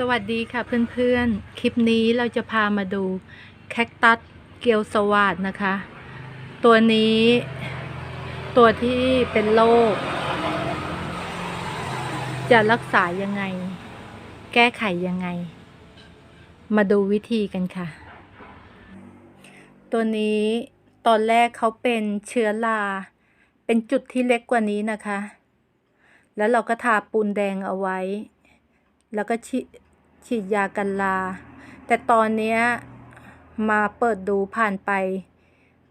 สวัสดีค่ะเพื่อนๆ คลิปนี้เราจะพามาดูแคคตัสเกียวสวาดนะคะ ตัวนี้ ตัวที่เป็นโรคจะรักษายังไง แก้ไขยังไง มาดูวิธีกันค่ะ ตัวนี้ตอนแรกเขาเป็นเชื้อราเป็นจุดที่เล็กกว่านี้นะคะ แล้วเราก็ทาปูนแดงเอาไว้ แล้วก็ ฉีดยากันลา แต่ตอนนี้มาเปิดดูผ่านไป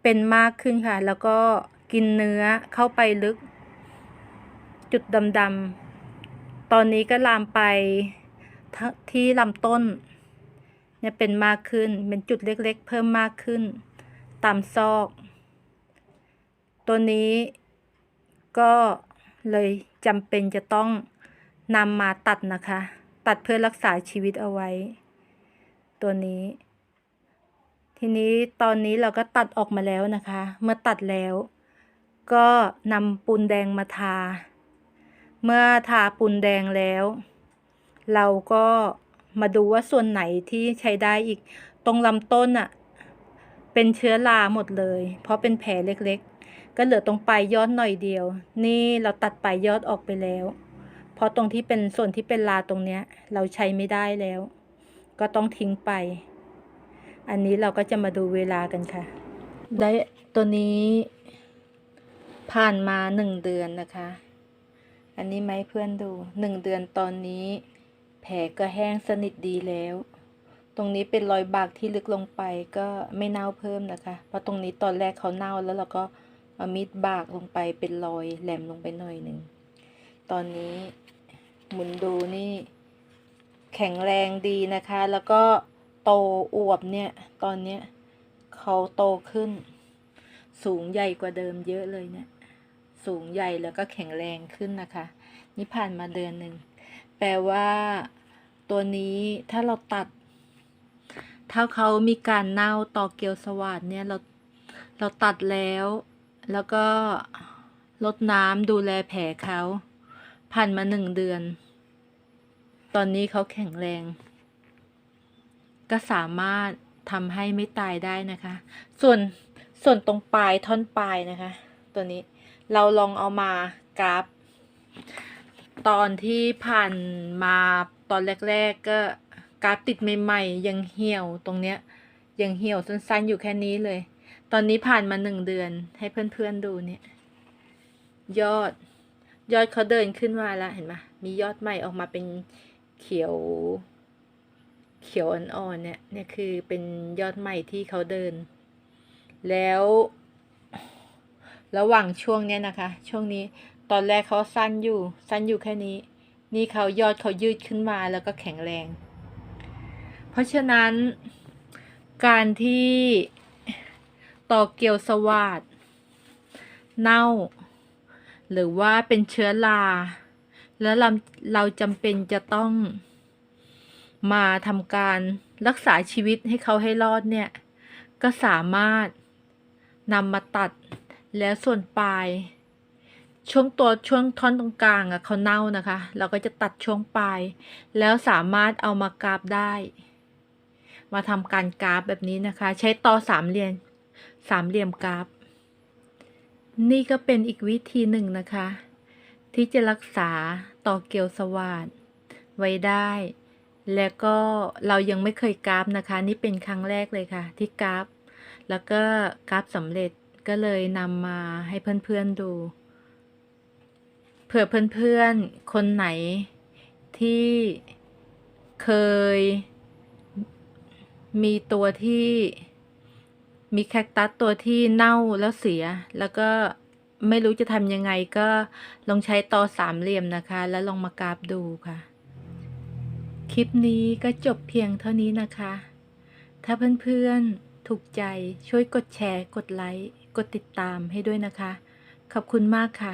เป็นมากขึ้นค่ะ แล้วก็กินเนื้อเข้าไปลึก จุดดำๆ ตอนนี้ก็ลามไปทที่ลำต้นเนี่ยเป็นมากขึ้น เป็นจุดเล็กๆ เพิ่มมากขึ้น ตามซอก ตัวนี้ก็เลยจำเป็นจะต้องนำมาตัดนะคะ ตัดเพื่อรักษาชีวิตเอาไว้ ตัวนี้ ทีนี้ตอนนี้เราก็ตัดออกมาแล้วนะคะ เมื่อตัดแล้ว ก็นำปูนแดงมาทา เมื่อทาปูนแดงแล้ว เราก็มาดูว่าส่วนไหนที่ใช้ได้อีก ตรงลำต้นอะเป็นเชื้อราหมดเลย เพราะเป็นแผลเล็กๆ ก็เหลือตรงปลายยอดหน่อยเดียว นี่เราตัดปลายยอดออกไปแล้ว เพราะตรงที่เป็นส่วนที่เป็นลาตรงเนี้ย เราใช้ไม่ได้แล้ว ก็ต้องทิ้งไป อันนี้เราก็จะมาดูเวลากันค่ะ ได้ตัวนี้ผ่านมาหนึ่งเดือนนะคะ อันนี้ไหมเพื่อนดูหนึ่งเดือนตอนนี้ แผลก็แห้งสนิทดีแล้ว ตรงนี้เป็นรอยบากที่ลึกลงไปก็ไม่เน่าเพิ่มนะคะ เพราะตรงนี้ตอนแรกเขาเน่าแล้วเราก็เอามีดบากลงไปเป็นรอยแหลมลงไปหน่อยหนึ่ง ตอนนี้หมุนดูนี่ แข็งแรงดีนะคะ แล้วก็โตอวบเนี่ย ตอนเนี้ยเขาโตขึ้น สูงใหญ่กว่าเดิมเยอะเลยเนี่ยสูงใหญ่แล้วก็แข็งแรงขึ้นนะคะ นี่ผ่านมาเดือนหนึ่ง แปลว่าตัวนี้ถ้าเราตัด ถ้าเขามีการเน่าต่อเกียวสวัสดเนี่ยเราเราตัดแล้ว แล้วก็ลดน้ำดูแลแผลเขา ผ่านมาหนึ่งเดือน ตอนนี้เขาแข็งแรง ก็สามารถทำให้ไม่ตายได้นะคะ ส่วนส่วนตรงปลายท่อนปลายนะคะ ตัวนี้เราลองเอามากราฟ ตอนที่ผ่านมาตอนแรก ๆ ก็กราฟติดใหม่ ๆ ยังเหี่ยวตรงเนี้ยยังเหี่ยวสั้นๆอยู่แค่นี้เลย ตอนนี้ผ่านมาหนึ่งเดือนให้เพื่อนๆดูเนี่ย ยอด ยอดเขาเดินขึ้นมาแล้วเห็นไหมมียอดใหม่ออกมาเป็นเขียว เขียวอ่อนๆเนี่ยเนี่ยคือเป็นยอดใหม่ที่เขาเดิน แล้วระหว่างช่วงเนี้ยนะคะ ช่วงนี้ตอนแรกเขาสั้นอยู่ สั้นอยู่แค่นี้ นี่เขายอดเขายืดขึ้นมาแล้วก็แข็งแรง เพราะฉะนั้น การที่ต่อเกียวสวาดเน่า หรือว่าเป็นเชื้อราแล้วเราเราจำเป็นจะต้องมาทำการรักษาชีวิตให้เขาให้รอดเนี่ย ก็สามารถนำมาตัดแล้วส่วนปลาย ช่วงตัวช่วงท่อนตรงกลางอะเขาเน่านะคะ เราก็จะตัดช่วงปลาย แล้วสามารถเอามากราบได้ มาทำการกราฟแบบนี้นะคะ ใช้ต่อสามเหลี่ยมสามเหลี่ยมกราฟ นี่ก็เป็นอีกวิธีหนึ่งนะคะ ที่จะรักษาต่อเกลียวสวาดไว้ได้ แล้วก็เรายังไม่เคยกราฟนะคะ นี่เป็นครั้งแรกเลยค่ะ ที่กราฟ แล้วก็กราฟสำเร็จก็เลยนำมาให้เพื่อนๆดูเผื่อเพื่อนๆคนไหนที่เคยมีตัวที่ มีแคคตัสตัวที่เน่าแล้วเสีย แล้วก็ไม่รู้จะทำยังไงก็ลองใช้ตอสามเหลี่ยมนะคะ แล้วลองมากราบดูค่ะ คลิปนี้ก็จบเพียงเท่านี้นะคะ ถ้าเพื่อนๆถูกใจช่วยกดแชร์ กดไลค์ กดติดตามให้ด้วยนะคะ ขอบคุณมากค่ะ